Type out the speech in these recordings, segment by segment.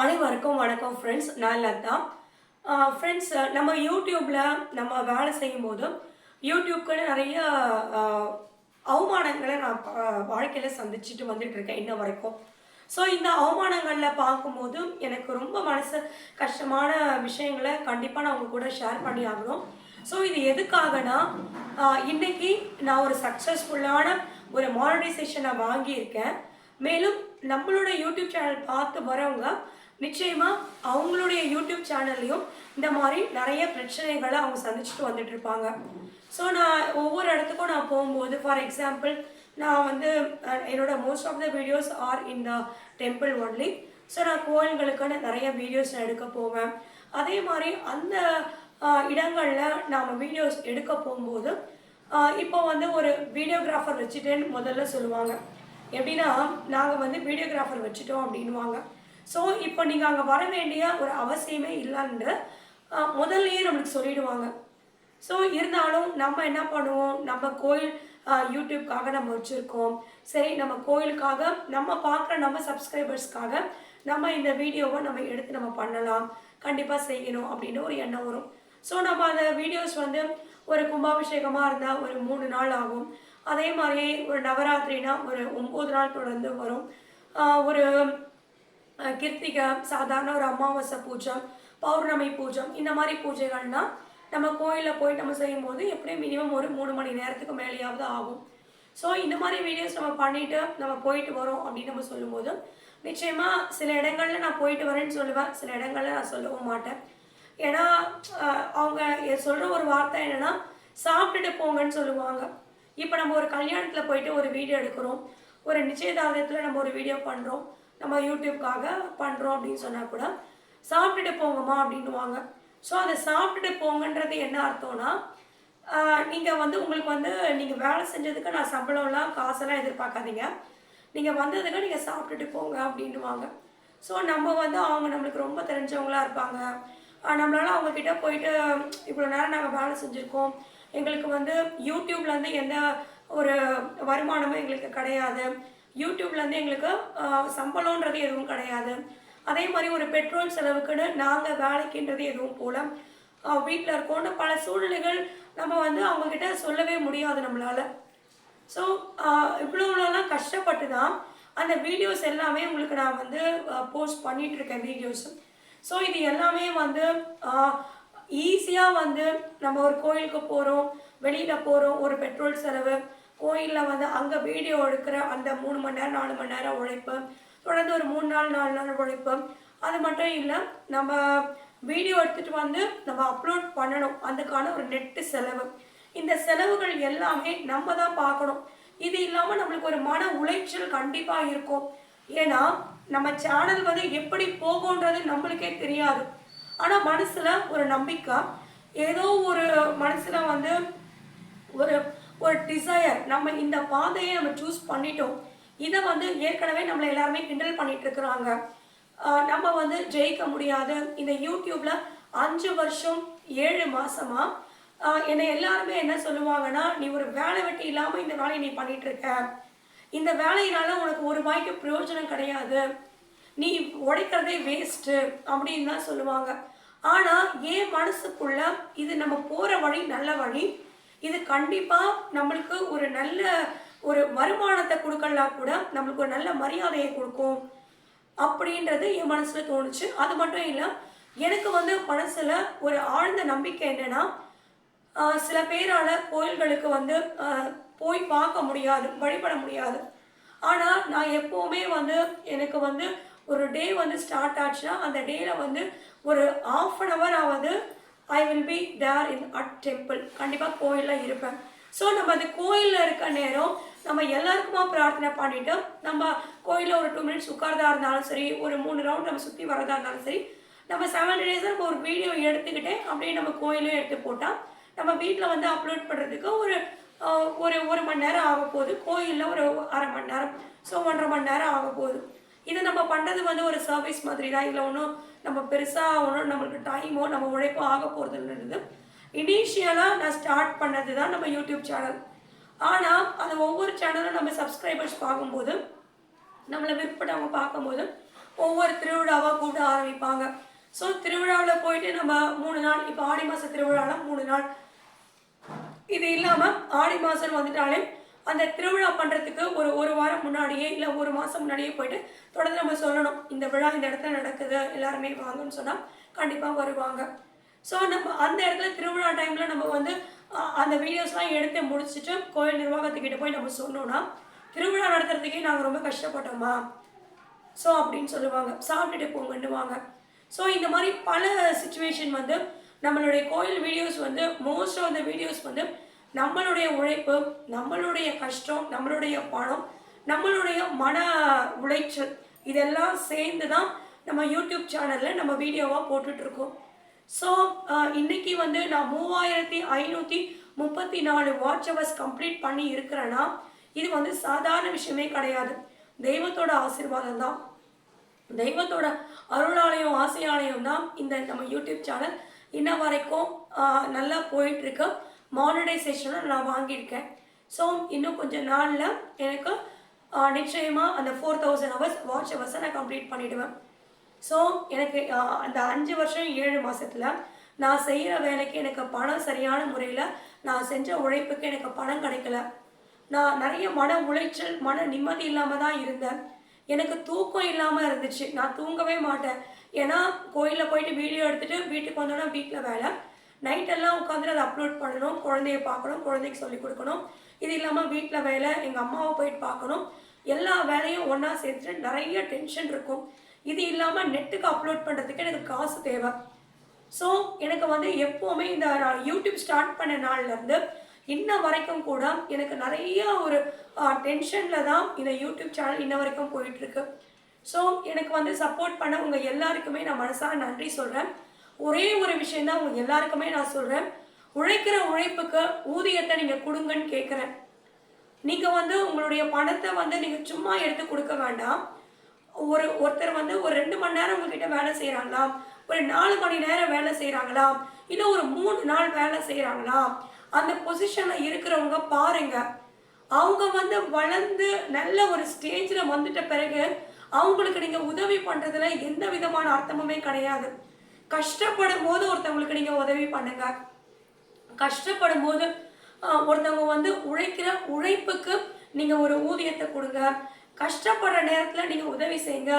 அனைவருக்கும் வணக்கம் ஃப்ரெண்ட்ஸ் நான் லதா. ஃப்ரெண்ட்ஸ் நம்ம யூடியூப்பில் நம்ம வேலை செய்யும் போது யூடியூப்க்குன்னு நிறைய அவமானங்களை நான் வாழ்க்கையில் சந்திச்சுட்டு வந்துட்டு இருக்கேன் இன்ன வரைக்கும். ஸோ இந்த அவமானங்களில் பார்க்கும்போது எனக்கு ரொம்ப மனசு கஷ்டமான விஷயங்களை கண்டிப்பாக நான் உங்க கூட ஷேர் பண்ணி ஆகணும். ஸோ இது எதுக்காகனா இன்னைக்கு நான் ஒரு சக்ஸஸ்ஃபுல்லான ஒரு மானிட்டைசேஷனை வாங்கியிருக்கேன். மேலும் நம்மளோட யூடியூப் சேனல் பார்த்து வரவங்க நிச்சயமா அவங்களுடைய யூடியூப் சேனல்லையும் இந்த மாதிரி நிறைய பிரச்சனைகளை அவங்க சந்திச்சுட்டு வந்துட்டு இருப்பாங்க. ஸோ நான் ஒவ்வொரு இடத்துக்கும் நான் போகும்போது ஃபார் எக்ஸாம்பிள் நான் வந்து என்னோட most of the videos are in the temple only so நான் கோயில்களுக்கான நிறைய வீடியோஸ் நான் எடுக்க போவேன். அதே மாதிரி அந்த இடங்களில் நாம் வீடியோஸ் எடுக்க போகும்போது இப்போ வந்து ஒரு வீடியோகிராஃபர் வச்சுட்டேன்னு முதல்ல சொல்லுவாங்க. எப்படின்னா நாங்கள் வந்து வீடியோகிராஃபர் வச்சுட்டோம் அப்படின்வாங்க ஸோ இப்போ நீங்கள் அங்கே வர வேண்டிய ஒரு அவசியமே இல்லைன்னு முதல்லையே முதல்லயே நம்மளுக்கு சொல்லிடுவாங்க. ஸோ இருந்தாலும் நம்ம என்ன பண்ணுவோம்? நம்ம கோயில் யூடியூப்காக நம்ம வச்சுருக்கோம். சரி நம்ம கோயிலுக்காக நம்ம பார்க்குற நம்ம சப்ஸ்கிரைபர்ஸ்க்காக நம்ம இந்த வீடியோவை நம்ம எடுத்து நம்ம பண்ணலாம். கண்டிப்பாக செய்யணும் அப்படின்னு ஒரு எண்ணம் வரும். ஸோ நம்ம அந்த வீடியோஸ் வந்து ஒரு கும்பாபிஷேகமாக இருந்தால் ஒரு மூணு நாள் ஆகும். அதே மாதிரி ஒரு நவராத்திரினா ஒரு ஒம்பது நாள் தொடர்ந்து வரும். ஒரு கிருத்திகை சாதாரண ஒரு அமாவாசை பூஜை பௌர்ணமி பூஜை இந்த மாதிரி பூஜைகள்னால் நம்ம கோயிலில் போய் நம்ம செய்யும்போது எப்படியும் மினிமம் ஒரு மூணு மணி நேரத்துக்கு மேலேயாவது ஆகும். ஸோ இந்த மாதிரி வீடியோஸ் நம்ம பண்ணிவிட்டு நம்ம போயிட்டு வரோம் அப்படின்னு நம்ம சொல்லும்போது நிச்சயமாக சில இடங்களில் நான் போயிட்டு வரேன்னு சொல்லுவேன். சில இடங்களில் நான் சொல்லவும் மாட்டேன். ஏன்னா அவங்க சொல்கிற ஒரு வார்த்தை என்னென்னா சாப்பிட்டுட்டு போங்கன்னு சொல்லுவாங்க. இப்போ நம்ம ஒரு கல்யாணத்தில் போயிட்டு ஒரு வீடியோ எடுக்கிறோம். ஒரு நிச்சயதார்த்தத்தில் நம்ம ஒரு வீடியோ பண்ணுறோம் நம்ம யூடியூப்காக பண்ணுறோம் அப்படின்னு சொன்னால் கூட சாப்பிட்டுட்டு போங்கம்மா அப்படின்வாங்க ஸோ அதை சாப்பிட்டுட்டு போங்கன்றது என்ன அர்த்தம்னா நீங்கள் வந்து உங்களுக்கு வந்து நீங்கள் வேலை செஞ்சதுக்கு நான் சம்பளம்லாம் காசெல்லாம் எதிர்பார்க்காதீங்க. நீங்கள் வந்ததுக்கு நீங்கள் சாப்பிட்டுட்டு போங்க அப்படின்வாங்க ஸோ நம்ம வந்து அவங்க நம்மளுக்கு ரொம்ப தெரிஞ்சவங்களா இருப்பாங்க. நம்மளால் நம்மளால போயிட்டு இவ்வளோ நேரம் நாங்கள் வேலை செஞ்சுருக்கோம். எங்களுக்கு வந்து யூடியூப்லேருந்து எந்த ஒரு வருமானமும் எங்களுக்கு கிடையாது. யூடியூப்லேருந்து எங்களுக்கு சம்பளம்ன்றது எதுவும் கிடையாது. அதே மாதிரி ஒரு பெட்ரோல் செலவுக்குன்னு நாங்கள் வேலைக்குன்றது எதுவும் போல. வீட்டில் இருக்கோம்னு பல சூழ்நிலைகள் நம்ம வந்து அவங்கக்கிட்ட சொல்லவே முடியாது நம்மளால. ஸோ இவ்வளோலாம் கஷ்டப்பட்டு தான் அந்த வீடியோஸ் எல்லாமே உங்களுக்கு நான் வந்து போஸ்ட் பண்ணிகிட்ருக்கேன் இருக்கேன் வீடியோஸ். ஸோ இது எல்லாமே வந்து ஈஸியாக வந்து நம்ம ஒரு கோயிலுக்கு போகிறோம் வெளியில் போகிறோம் ஒரு பெட்ரோல் செலவு கோயிலில் வந்து அங்கே வீடியோ எடுக்கிற அந்த மூணு மணி நேரம் நாலு மணி நேரம் உழைப்பு தொடர்ந்து ஒரு மூணு நாள் நாலு நாள் உழைப்பு. அது மட்டும் இல்லை நம்ம வீடியோ எடுத்துட்டு வந்து நம்ம அப்லோட் பண்ணணும். அதுக்கான ஒரு நெட்டு செலவு. இந்த செலவுகள் எல்லாமே நம்ம தான் பார்க்கணும். இது இல்லாமல் நம்மளுக்கு ஒரு மன உளைச்சல் கண்டிப்பாக இருக்கும். ஏன்னா நம்ம சேனல் வந்து எப்படி போகும்ன்றது நம்மளுக்கே தெரியாது. ஆனால் மனசில் ஒரு நம்பிக்கை. ஏதோ ஒரு மனசில் வந்து ஒரு ஒரு டிசையர் நம்ம இந்த பாதையை நம்ம சூஸ் பண்ணிட்டோம். இதை வந்து ஏற்கனவே நம்மளை எல்லாருமே கிண்டல் பண்ணிட்டு இருக்கிறாங்க. நம்ம வந்து ஜெயிக்க முடியாது. இந்த யூடியூப்ல அஞ்சு வருஷம் ஏழு மாசமா என்னை எல்லாருமே என்ன சொல்லுவாங்கன்னா நீ ஒரு வேலை வெட்டி இல்லாம இந்த வேலையை நீ பண்ணிட்டு இருக்க. இந்த வேலையினால உனக்கு ஒரு ரூபாய்க்கு பிரயோஜனம் கிடையாது. நீ உடைக்கிறதே வேஸ்ட்டு அப்படின்னு தான் சொல்லுவாங்க. ஆனால் என் மனசுக்குள்ள இது நம்ம போகிற வழி நல்ல வழி இது கண்டிப்பா நம்மளுக்கு ஒரு நல்ல ஒரு வருமானத்தை கொடுக்கலாம் கூட நம்மளுக்கு ஒரு நல்ல மரியாதையை கொடுக்கும் அப்படின்றது என் மனசுல தோணுச்சு. அது மட்டும் இல்லை எனக்கு வந்து மனசுல ஒரு ஆழ்ந்த நம்பிக்கை என்னன்னா சில பேரால கோயில்களுக்கு வந்து போய் பார்க்க முடியாது வழிபட முடியாது. ஆனால் நான் எப்போவுமே வந்து எனக்கு வந்து ஒரு டே வந்து ஸ்டார்ட் ஆச்சுன்னா அந்த டேல வந்து ஒரு ஆஃப் அன் ஹவர் ஆவது I will be there in at temple கண்டிப்பாக கோயிலில் இருப்பேன். ஸோ நம்ம அந்த கோயிலில் இருக்க நேரம் நம்ம எல்லாருக்குமா பிரார்த்தனை பண்ணிவிட்டு நம்ம கோயிலில் ஒரு டூ மினிட்ஸ் உட்காரதா இருந்தாலும் சரி ஒரு மூணு ரவுண்ட் நம்ம சுற்றி வரதா இருந்தாலும் சரி நம்ம செவன் டேஸ் நம்ம ஒரு வீடியோ எடுத்துக்கிட்டே அப்படியே நம்ம கோயிலும் எடுத்து போட்டால் நம்ம வீட்டில் வந்து அப்லோட் பண்ணுறதுக்கு ஒரு ஒரு ஒரு மணி நேரம் ஆக போகுது. கோயிலில் ஒரு அரை மணி நேரம். ஸோ ஒன்றரை மணி நேரம் ஆக போகுது. இது நம்ம பண்ணுறது வந்து ஒரு சர்வீஸ் மாதிரி தான் இதில் ஒன்றும் நம்ம பெருசாக ஒன்றும் நம்மளுக்கு டைமோ நம்ம உழைப்போ ஆக போகிறதுன்றது இனிஷியலாக நான் ஸ்டார்ட் பண்ணது தான் நம்ம யூடியூப் சேனல் ஆனால் அது ஒவ்வொரு சேனலும் நம்ம சப்ஸ்கிரைபர்ஸ் பார்க்கும்போது நம்மளை விற்பட்டவங்க பார்க்கும்போது ஒவ்வொரு திருவிழாவாக கூப்பிட ஆரம்பிப்பாங்க. ஸோ திருவிழாவில் போயிட்டு நம்ம மூணு நாள் இப்போ ஆடி மாத திருவிழாவில் மூணு நாள். இது இல்லாமல் ஆடி மாதம் வந்துட்டாலே அந்த திருவிழா பண்ணுறதுக்கு ஒரு ஒரு வாரம் முன்னாடியே இல்லை ஒரு மாதம் முன்னாடியே போயிட்டு தொடர்ந்து நம்ம சொல்லணும். இந்த விழா இந்த இடத்துல நடக்குது எல்லாருமே வாங்கன்னு சொன்னால் கண்டிப்பாக வருவாங்க. ஸோ நம்ம அந்த இடத்துல திருவிழா டைமில் நம்ம வந்து அந்த வீடியோஸ்லாம் எடுத்து முடிச்சுட்டு கோயில் நிர்வாகத்துக்கிட்ட போய் நம்ம சொன்னோம்னா திருவிழா நடத்துறதுக்கே நாங்கள் ரொம்ப கஷ்டப்பட்டோமா? ஸோ அப்படின்னு சொல்லுவாங்க. சாப்பிட்டுட்டு போங்கன்னுவாங்க. ஸோ இந்த மாதிரி பல சுச்சுவேஷன் வந்து நம்மளுடைய கோயில் வீடியோஸ் வந்து மோஸ்ட் ஆஃப் த வீடியோஸ் வந்து நம்மளுடைய உழைப்பு நம்மளுடைய கஷ்டம் நம்மளுடைய பணம் நம்மளுடைய மன உளைச்சல் இதெல்லாம் சேர்ந்து தான் நம்ம யூடியூப் சேனலில் நம்ம வீடியோவாக போட்டுட்ருக்கோம். ஸோ இன்னைக்கு வந்து நான் மூவாயிரத்தி ஐநூற்றி முப்பத்தி நாலு வாட்ச் ஹவர்ஸ் கம்ப்ளீட் பண்ணி இருக்கிறேன்னா இது வந்து சாதாரண விஷயமே கிடையாது. தெய்வத்தோட ஆசீர்வாதம் தான். தெய்வத்தோட அருளாலயம் ஆசையாலயம் தான் இந்த நம்ம யூடியூப் சேனல் இன்ன வரைக்கும் நல்லா போயிட்டுருக்கு இருக்கு நான் வாங்கியிருக்கேன். ஸோ இன்னும் கொஞ்சம் நாளில் எனக்கு நிச்சயமாக அந்த ஃபோர் தௌசண்ட் ஹவர்ஸ் வாட்ச் ஹவர்ஸை நான் கம்ப்ளீட் பண்ணிவிடுவேன் ஸோ எனக்கு அந்த அஞ்சு வருஷம் ஏழு மாதத்தில் நான் செய்கிற வேலைக்கு எனக்கு பணம் சரியான முறையில் நான் செஞ்ச உழைப்புக்கு எனக்கு பணம் கிடைக்கல. நான் நிறைய மன உளைச்சல் மன நிம்மதி இல்லாமல் தான் இருந்தேன். எனக்கு தூக்கம் இல்லாமல் இருந்துச்சு. நான் தூங்கவே மாட்டேன். ஏன்னா கோயிலில் போயிட்டு வீடியோ எடுத்துகிட்டு வீட்டுக்கு வந்தோன்னா வீட்டில் வேலை. நைட்டெல்லாம் உட்காந்துட்டு அதை அப்லோட் பண்ணணும். குழந்தைய பார்க்கணும் குழந்தைக்கு சொல்லிக் கொடுக்கணும். இது இல்லாமல் வீட்டில் வேலை எங்கள் அம்மாவை போயிட்டு பார்க்கணும். எல்லா வேலையும் ஒன்றா சேர்த்துட்டு நிறைய டென்ஷன் இருக்கும். இது இல்லாமல் நெட்டுக்கு அப்லோட் பண்ணுறதுக்கு எனக்கு காசு தேவை. ஸோ எனக்கு வந்து எப்போவுமே இந்த நான் யூடியூப் ஸ்டார்ட் பண்ண நாள்லேருந்து இன்ன வரைக்கும் கூட எனக்கு நிறைய ஒரு டென்ஷனில் தான் இந்த யூடியூப் சேனல் இன்ன வரைக்கும் போயிட்டுருக்கு ஸோ எனக்கு வந்து சப்போர்ட் பண்ண உங்கள் எல்லாருக்குமே நான் மனசார நன்றி சொல்கிறேன் ஒரே ஒரு விஷயம் தான் உங்கள் எல்லாருக்குமே நான் சொல்கிறேன் உழைக்கிற உழைப்புக்கு ஊதியத்தை நீங்கள் கொடுங்கன்னு கேட்குறேன் நீங்கள் வந்து உங்களுடைய பணத்தை வந்து நீங்கள் சும்மா எடுத்து கொடுக்க வேண்டாம். ஒரு ஒருத்தர் வந்து ஒரு ரெண்டு மணி நேரம் உங்ககிட்ட வேலை செய்கிறாங்களா ஒரு நாலு மணி நேரம் வேலை செய்கிறாங்களா இல்லை ஒரு மூணு நாள் வேலை செய்கிறாங்களா அந்த பொசிஷனில் இருக்கிறவங்க பாருங்க. அவங்க வந்து வளர்ந்து நல்ல ஒரு ஸ்டேஜில் வந்துட்ட பிறகு அவங்களுக்கு நீங்கள் உதவி பண்ணுறதுல எந்த விதமான அர்த்தமுமே கிடையாது. கஷ்டப்படும் போது ஒருத்தவங்களுக்கு நீங்கள் உதவி பண்ணுங்க. கஷ்டப்படும் போது ஒருத்தவங்க வந்து உழைக்கிற உழைப்புக்கு நீங்கள் ஒரு ஊதியத்தை கொடுங்க. கஷ்டப்படுற நேரத்தில் நீங்கள் உதவி செய்யுங்க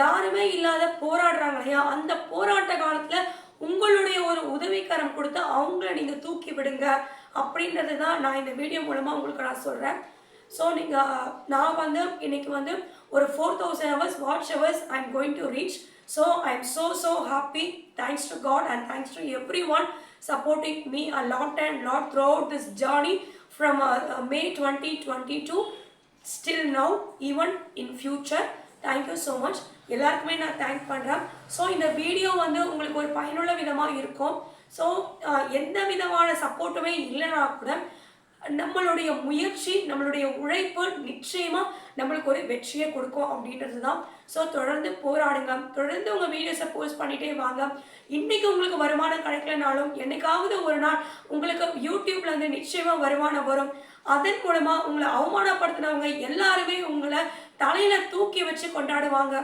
யாருமே இல்லாத போராடுறாங்க இல்லையா அந்த போராட்ட காலத்தில் உங்களுடைய ஒரு உதவிக்கரம் கொடுத்து அவங்கள நீங்கள் தூக்கி விடுங்க. அப்படின்றது தான் நான் இந்த வீடியோ மூலமாக உங்களுக்கு நான் சொல்கிறேன் ஸோ நீங்கள் நான் வந்து இன்னைக்கு வந்து ஒரு four thousand hours watch hours I am going to reach so I am so so happy thanks to God and thanks to everyone supporting me a lot and lot throughout this journey from May twenty twenty two still now even in future thank you so much எல்லாருக்குமே நான் thank பண்ணுறேன் so இந்த video வந்து உங்களுக்கு ஒரு பயனுள்ள விதமாக இருக்கும். ஸோ uh, எந்த விதமான சப்போர்ட்டுமே இல்லைனா கூட நம்மளுடைய முயற்சி நம்மளுடைய உழைப்பு நிச்சயமா நம்மளுக்கு ஒரு வெற்றியை கொடுக்கும் அப்படின்றது தான் ஸோ தொடர்ந்து போராடுங்க. தொடர்ந்து உங்க வீடியோஸை போஸ்ட் பண்ணிட்டே வாங்க. இன்னைக்கு உங்களுக்கு வருமானம் கிடைக்கலனாலும் என்னைக்காவது ஒரு நாள் உங்களுக்கு யூடியூப்ல இருந்து நிச்சயமா வருமானம் வரும். அதன் மூலமா உங்களை அவமானப்படுத்தினவங்க எல்லாருமே உங்களை தலையில தூக்கி வச்சு கொண்டாடுவாங்க.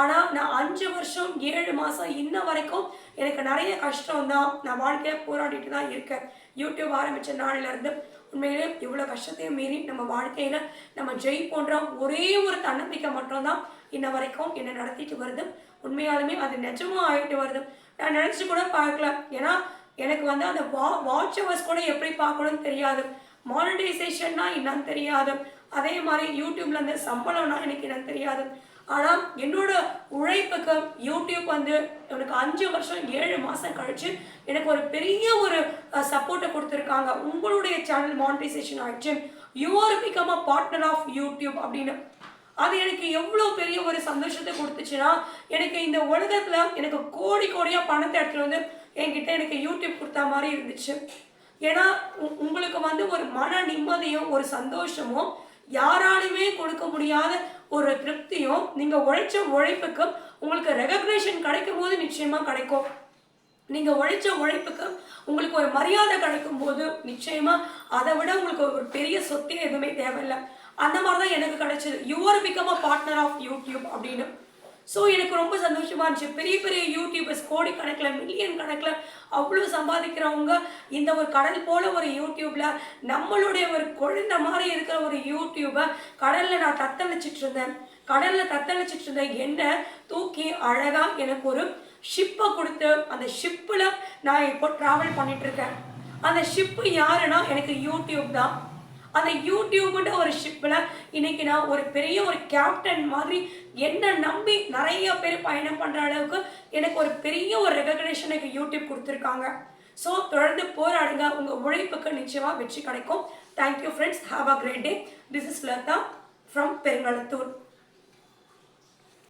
ஆனா நான் அஞ்சு வருஷம் ஏழு மாசம் இன்ன வரைக்கும் எனக்கு நிறைய கஷ்டம் தான் நான் வாழ்க்கையை போராடிட்டு தான் இருக்கேன். யூடியூப் ஆரம்பிச்ச நாள்ல இருந்து. உண்மையிலே இவ்வளோ கஷ்டத்தையும் மீறி நம்ம வாழ்க்கையில் நம்ம ஜெயிப்போன்ற ஒரே ஒரு தன்னம்பிக்கை மட்டும்தான் இன்ன வரைக்கும் என்னை நடத்திட்டு வருது. உண்மையாலுமே அது நிஜமும் ஆகிட்டு வருது. நான் நினச்சி கூட பார்க்கல. ஏன்னா எனக்கு வந்து அந்த வா வாட்ச் அவர்ஸ் கூட எப்படி பார்க்கணும்னு தெரியாது. மானிட்டைசேஷன்னா என்னன்னு தெரியாது. அதே மாதிரி யூடியூப்ல இருந்து சம்பளம்னா எனக்கு என்னன்னு தெரியாது. ஆனால் என்னோட உழைப்புக்கு யூடியூப் வந்து எனக்கு அஞ்சு வருஷம் ஏழு மாதம் கழிச்சு எனக்கு ஒரு பெரிய ஒரு சப்போர்ட்டை கொடுத்துருக்காங்க. உங்களுடைய சேனல் மானிட்டைசேஷன் ஆயிடுச்சு. You are become a partner of YouTube அப்படின்னு. அது எனக்கு எவ்வளோ பெரிய ஒரு சந்தோஷத்தை கொடுத்துச்சுன்னா எனக்கு இந்த உலகத்தில் எனக்கு கோடி கோடியாக பணத்தை எடுத்துகிட்டு வந்து என்கிட்ட எனக்கு யூடியூப் கொடுத்த மாதிரி இருந்துச்சு. ஏன்னா உ- உங்களுக்கு வந்து ஒரு மன நிம்மதியும் ஒரு சந்தோஷமும் யாராலையுமே கொடுக்க முடியாத ஒரு திருப்தியும் நீங்கள் உழைச்ச உழைப்புக்கும் உங்களுக்கு ரெகக்னேஷன் கிடைக்கும் போது நிச்சயமாக கிடைக்கும். நீங்கள் உழைச்ச உழைப்புக்கு உங்களுக்கு ஒரு மரியாதை கிடைக்கும் போது நிச்சயமாக அதை விட உங்களுக்கு ஒரு பெரிய சொத்தே எதுவுமே தேவையில்லை. அந்த மாதிரி தான் எனக்கு கிடைச்சது. You are become a partner of YouTube அப்படின்னு. ஸோ எனக்கு ரொம்ப சந்தோஷமாக இருந்துச்சு. பெரிய பெரிய யூடியூபர்ஸ் கோடி கணக்கில் மில்லியன் கணக்கில் அவ்வளோ சம்பாதிக்கிறவங்க இந்த ஒரு கடல் போல் ஒரு யூடியூப்பில் நம்மளுடைய ஒரு குழந்தை மாதிரி இருக்கிற ஒரு யூடியூபை கடலில் நான் தத்தளிச்சிட்டு இருந்தேன். கடலில் தத்தளிச்சிட்டு இருந்த என்ன தூக்கி அழகாக எனக்கு ஒரு ஷிப்பை கொடுத்து அந்த ஷிப்பில் நான் இப்போ ட்ராவல் பண்ணிகிட்ருக்கேன் அந்த ஷிப்பு யாருன்னா எனக்கு யூடியூப் தான். அந்த யூடியூப்ன்ற ஒரு ஷிப்பில் இன்னைக்கு நான் ஒரு பெரிய ஒரு கேப்டன் மாதிரி என்ன நம்பி நிறைய பேர் பயணம் பண்ணுற அளவுக்கு எனக்கு ஒரு பெரிய ஒரு ரெகக்னேஷன் எனக்கு யூடியூப் கொடுத்துருக்காங்க. ஸோ தொடர்ந்து போராடுங்க. உங்கள் உழைப்புக்கு நிச்சயமாக வெற்றி கிடைக்கும். Thank you friends have a great day this is Latha from Perungalathur